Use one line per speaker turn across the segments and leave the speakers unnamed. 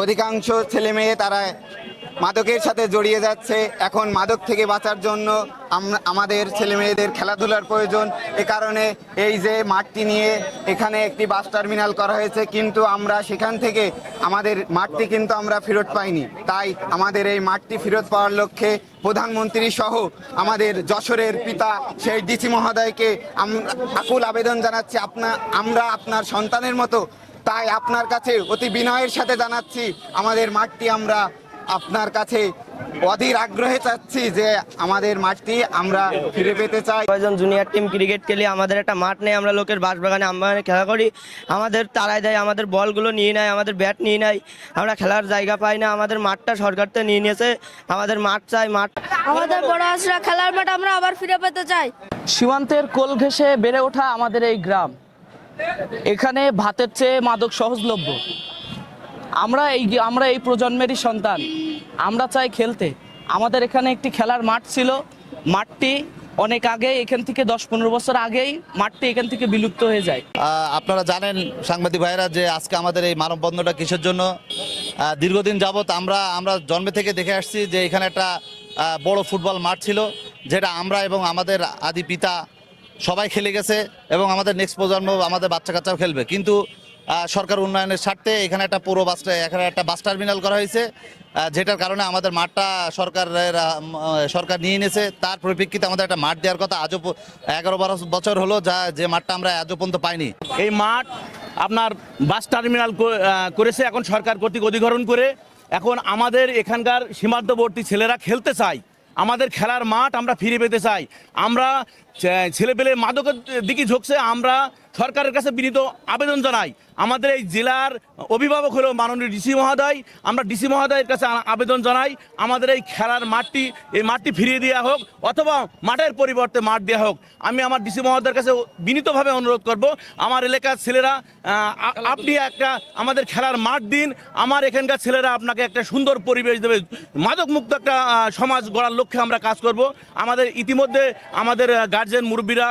অধিকাংশ ছেলে মেয়ে তারা মাদকের সাথে জড়িয়ে যাচ্ছে। এখন মাদক থেকে বাঁচার জন্য আমাদের ছেলে মেয়েদের খেলাধুলার প্রয়োজন। এ কারণে এই যে মাঠটি নিয়ে এখানে একটি বাস টার্মিনাল করা হয়েছে, কিন্তু আমরা সেখান থেকে আমাদের মাঠটি কিন্তু আমরা ফেরত পাইনি। তাই আমাদের এই মাঠটি ফেরত পাওয়ার লক্ষ্যে প্রধানমন্ত্রী সহ আমাদের যশোরের পিতা সেই ডিসি মহোদয়কে আকুল আবেদন জানাচ্ছি, আপনা আমরা আপনার সন্তানের মতো তাই আপনার কাছে অতি বিনয়ের সাথে জানাচ্ছি আমাদের মাঠটি আমরা আপনার কাছে অধীর আগ্রহে চাচ্ছি যে আমাদের মাঠটি আমরা ফিরে পেতে চাই।
কয়েকজন জুনিয়র টিম ক্রিকেট খেলি আমাদের একটা মাঠ নেই আমরা লোকের বাসবাগানে আমরা খেলা করি। আমাদের তারাই দেয় আমাদের বলগুলো নিয়ে নেয় আমাদের ব্যাট নিয়ে নেয়। আমরা খেলার জায়গা পাই না আমাদের মাঠটা সরকার থেকে নিয়ে নিয়েছে আমাদের মাঠ চাই মাঠ
আমাদের বড় আসরা খেলার মাঠ আমরা আবার ফিরে পেতে চাই।
সীমান্তের কোল ঘেঁষে বেড়ে ওঠা আমাদের এই গ্রাম। এখানে ভাতের চেয়ে মাদক সহজলভ্য। আমরা এই আমরা এই প্রজন্মেরই সন্তান। আমরা চাই খেলতে। আমাদের এখানে একটি খেলার মাঠ ছিল। মাঠটি অনেক আগে, এখান থেকে দশ পনেরো বছর আগেই মাঠটি এখান থেকে বিলুপ্ত হয়ে যায়।
আপনারা জানেন সাংবাদিক ভাইরা যে আজকে আমাদের এই মানববন্ধনটা কিসের জন্য? দীর্ঘদিন যাবত আমরা আমরা জন্মে থেকে দেখে আসছি যে এখানে একটা বড় ফুটবল মাঠ ছিল, যেটা আমরা এবং আমাদের আদি পিতা সবাই খেলে গেছে এবং আমাদের নেক্সট প্রজন্ম আমাদের বাচ্চা কাচ্চাও খেলবে। কিন্তু সরকার উন্নয়নের স্বার্থে এখানে একটা পুরো বাস এখানে একটা বাস টার্মিনাল করা হয়েছে যেটার কারণে আমাদের মাঠটা সরকারের সরকার নিয়ে এনেছে তার পরিপ্রেক্ষিতে আমাদের একটা মাঠ দেওয়ার কথা আজও এগারো বারো বছর হলো যা যে মাঠটা আমরা আজও পর্যন্ত পাইনি।
এই মাঠ আপনার বাস টার্মিনাল করেছে এখন সরকার কর্তৃক অধিগ্রহণ করে। এখন আমাদের এখানকার সীমান্তবর্তী ছেলেরা খেলতে চায়। আমাদের খেলার মাঠ আমরা ফিরে পেতে চাই। আমরা ছেলে ছেলেপেলে মাদকের দিকে ঝুঁকছে আমরা সরকারের কাছে বিনীত আবেদন জানাই। আমাদের এই জেলার অভিভাবক হলো মাননীয় ডিসি মহোদয়। আমরা ডিসি মহোদয়ের কাছে আবেদন জানাই, আমাদের এই খেলার মাঠটি, এই মাঠটি ফিরিয়ে দেওয়া হোক, অথবা মাঠের পরিবর্তে মাঠ দেওয়া হোক। আমি আমার ডিসি মহোদয়ের কাছে বিনীতভাবে অনুরোধ করব, আমার এলাকার ছেলেরা আপনি একটা আমাদের খেলার মাঠ দিন, আমার এখানকার ছেলেরা আপনাকে একটা সুন্দর পরিবেশ দেবে। মাদক মুক্ত একটা সমাজ গড়ার লক্ষ্যে আমরা কাজ করব। আমাদের ইতিমধ্যে আমাদের গার্জেন মুরব্বীরা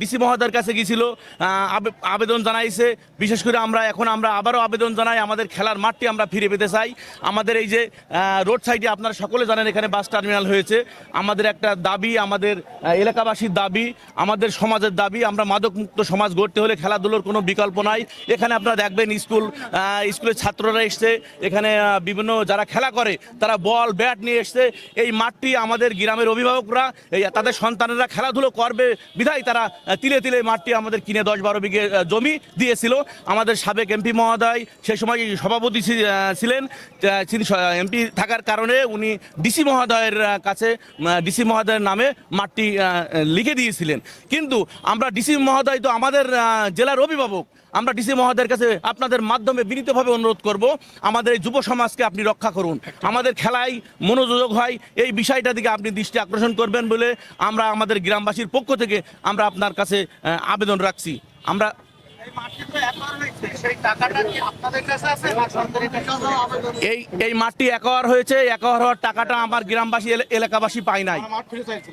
ডিসি মহোদয়ের কাছে গিয়েছিল। আবেদন জানাইছে। বিশেষ করে আমরা এখন আমরা আবারও আবেদন জানাই, আমাদের খেলার মাঠটি আমরা ফিরে পেতে চাই। আমাদের এই যে রোড সাইডে আপনারা সকলে জানেন, এখানে বাস টার্মিনাল হয়েছে। আমাদের একটা দাবি, আমাদের এলাকাবাসীর দাবি, আমাদের সমাজের দাবি, আমরা মাদক মুক্ত সমাজ গড়তে হলে খেলাধুলোর কোনো বিকল্প নাই। এখানে আপনারা দেখবেন স্কুল স্কুলের ছাত্ররা এসছে। এখানে বিভিন্ন যারা খেলা করে, তারা বল ব্যাট নিয়ে এসছে। এই মাঠটি আমাদের গ্রামের অভিভাবকরা তাদের সন্তানেরা খেলাধুলো করবে, বিধায় তারা তিলে তিলে মাঠটি আমাদের কিনে দশ বারো বিঘে জমি দিয়েছিল। আমাদের সাবেক এমপি মহোদয় সেই সময় সভাপতি ছিলেন। এমপি থাকার কারণে উনি ডিসি মহোদয়ের কাছে ডিসি মহোদয়ের নামে মাঠটি লিখে দিয়েছিলেন। কিন্তু আমরা ডিসি মহোদয় তো আমাদের জেলার অভিভাবক। আমরা ডিসি মহোদয়ের কাছে আপনাদের মাধ্যমে বিনীতভাবে অনুরোধ করব, আমাদের এই যুব সমাজকে আপনি রক্ষা করুন। আমাদের খেলায় মনোযোগ হয়, এই বিষয়টা দিকে আপনি দৃষ্টি আকর্ষণ করবেন বলে আমরা আমাদের গ্রামবাসীর পক্ষ থেকে আমরা আপনার কাছে আবেদন রাখছি। আমরা এই এই মাঠটি একবার হয়েছে। একবার হওয়ার টাকাটা আমার গ্রামবাসী এলা- এলাকাবাসী পাই নাই।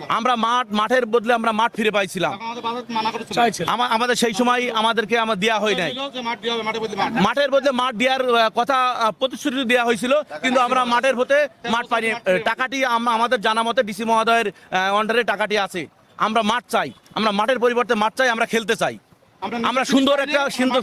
আমরা মাঠ মাঠের বদলে আমরা মাঠ ফিরে পাইছিলাম। আমাদের সেই সময় আমাদেরকে আমার দেওয়া হয় নাই। মাঠের বদলে মাঠ। দেওয়ার কথা প্রতিশ্রুতি দেওয়া হয়েছিল। কিন্তু আমরা মাঠের হতে মাঠ পাইনি। টাকাটি আমাদের জানা মতে ডিসি মহোদয়ের আন্ডারে টাকাটি আছে। আমরা মাঠ চাই। আমরা মাঠের পরিবর্তে মাঠ চাই আমরা খেলতে চাই। আমরা সুন্দর একটা সুন্দর